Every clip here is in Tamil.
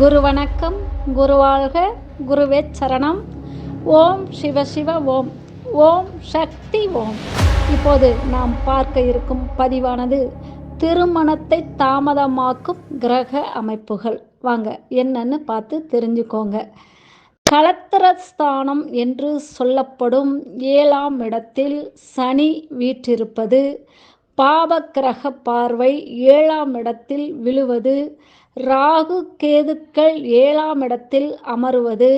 குரு வணக்கம் குருவாழ்க குருவே சரணம். ஓம் சிவ சிவ ஓம். ஓம் சக்தி ஓம். இப்போது நாம் பார்க்க இருக்கும் பதிவானது திருமணத்தை தாமதமாக்கும் கிரக அமைப்புகள். வாங்க என்னன்னு பார்த்து தெரிஞ்சுக்கோங்க. கலத்திரஸ்தானம் என்று சொல்லப்படும் ஏழாம் இடத்தில் சனி வீற்றிருப்பது பாவக்கிரக பார்வை ஏழாம் இடத்தில் விழுவது ராகு கேதுக்கள் ஏழாம் இடத்தில் அமருவது.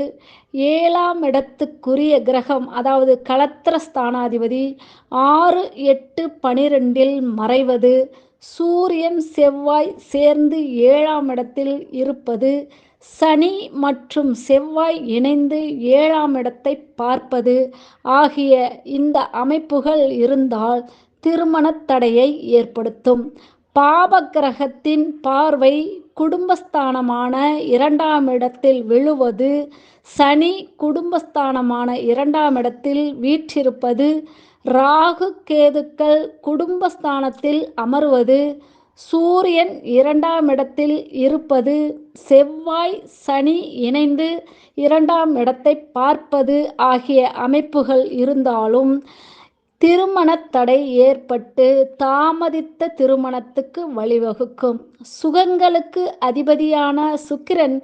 ஏழாம் இடத்துக்குரிய கிரகம் அதாவது களத்திர ஸ்தானாதிபதி ஆறு எட்டு பனிரெண்டில் மறைவது. சூரியன் செவ்வாய் சேர்ந்து ஏழாம் இடத்தில் இருப்பது. சனி மற்றும் செவ்வாய் இணைந்து ஏழாம் இடத்தை பார்ப்பது. ஆகிய இந்த அமைப்புகள் இருந்தால் திருமணத் தடையை ஏற்படுத்தும். பாபக்கிரகத்தின் பார்வை குடும்பஸ்தானமான இரண்டாம் இடத்தில் விழுவது சனி குடும்பஸ்தானமான இரண்டாம் இடத்தில் வீற்றிருப்பது ராகு கேதுக்கள் குடும்பஸ்தானத்தில் அமர்வது சூரியன் இரண்டாம் இடத்தில் இருப்பது செவ்வாய் சனி இணைந்து இரண்டாம் இடத்தை பார்ப்பது ஆகிய அமைப்புகள் இருந்தாலும் திருமணத் தடை ஏற்பட்டு தாமதித்த திருமணத்துக்கு வழிவகுக்கும். சுகங்களுக்கு அதிபதியான சுக்கிரன்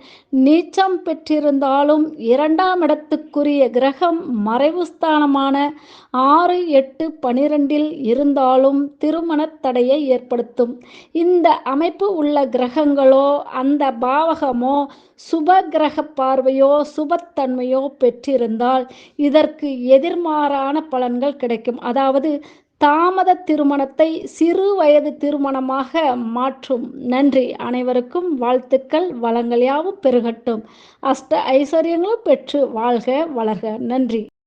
நீச்சம் பெற்றிருந்தாலும் இரண்டாம் இடத்துக்குரிய கிரகம் மறைவு ஸ்தானமான ஆறு எட்டு பனிரெண்டில் இருந்தாலும் திருமணத் தடையை ஏற்படுத்தும். இந்த அமைப்பு உள்ள கிரகங்களோ அந்த பாவகமோ சுப கிரக பார்வையோ சுபத்தன்மையோ பெற்றிருந்தால் இதற்கு எதிர்மாறான பலன்கள் கிடைக்கும். அதாவது தாமத திருமணத்தை சிறு வயது திருமணமாக மாற்றும். நன்றி. அனைவருக்கும் வாழ்த்துக்கள். வளங்கள் யாவும் பெருகட்டும். அஷ்ட ஐஸ்வர்யங்களும் பெற்று வாழ்க வளர்க. நன்றி.